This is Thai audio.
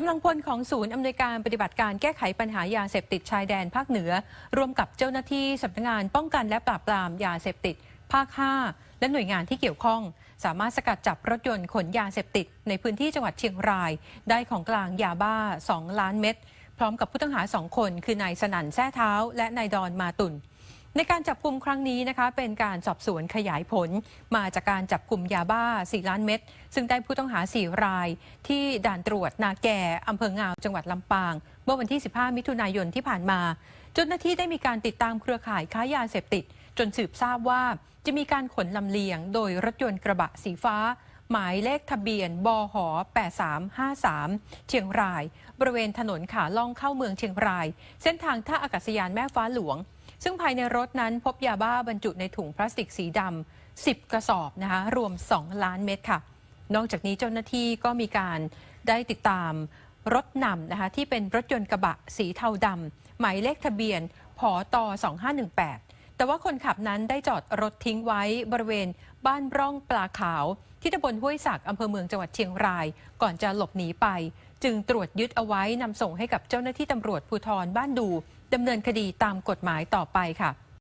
กำลังพลของศูนย์อำนวยการปฏิบัติการแก้ไขปัญหายาเสพติดชายแดนภาคเหนือ ร่วมกับเจ้าหน้าที่สำนักงานป้องกันและปราบปรามยาเสพติด ภาค 5 และหน่วยงานที่เกี่ยวข้อง สามารถสกัดจับรถยนต์ขนยาเสพติด ในพื้นที่จังหวัดเชียงราย ได้ของกลางยาบ้า 2 ล้านเม็ดพร้อมกับผู้ต้องหา2คน คือนายสนั่นแท้เท้า และนายดอนมาตุน ในการจับกลุ่มครั้งนี้นะคะเป็นการสอบสวนขยายผล มาจากการจับกลุ่มยาบ้า 4 ล้านเม็ดซึ่งได้ผู้ต้องหา 4 ราย ที่ด่านตรวจนาแก่อำเภองาวจังหวัดลำปาง เมื่อวันที่ 15 มิถุนายนที่ผ่านมาเจ้าหน้าที่ได้มีการติดตามเครือข่ายค้ายาเสพติด จนสืบทราบว่าจะมีการขนลำเลียง โดยรถยนต์กระบะสีฟ้า หมายเลขทะเบียนบห8353 เชียงราย บริเวณถนนขาล่องเข้าเมืองเชียงราย เส้นทางท่าอากาศยานแม่ฟ้าหลวง ซึ่งภายในรถนั้นพบยาบ้าบรรจุในถุงพลาสติกสีดำ10 กระสอบนะคะรวม 2 ล้านเม็ดค่ะ นอกจากนี้เจ้าหน้าที่ก็มีการได้ติดตามรถนำนะคะที่เป็นรถยนต์กระบะสีเทาดำหมายเลขทะเบียนผอต2518 แต่ว่าคนขับนั้นได้จอดรถทิ้งไว้บริเวณบ้านร่องปลาขาว ที่ตำบลห้วยศักอำเภอเมืองจังหวัดเชียงราย ก่อนจะหลบหนีไป จึงตรวจยึดเอาไว้นำส่งให้กับเจ้าหน้าที่ตำรวจภูธรบ้านดูดำเนินคดีตามกฎหมายต่อไปค่ะ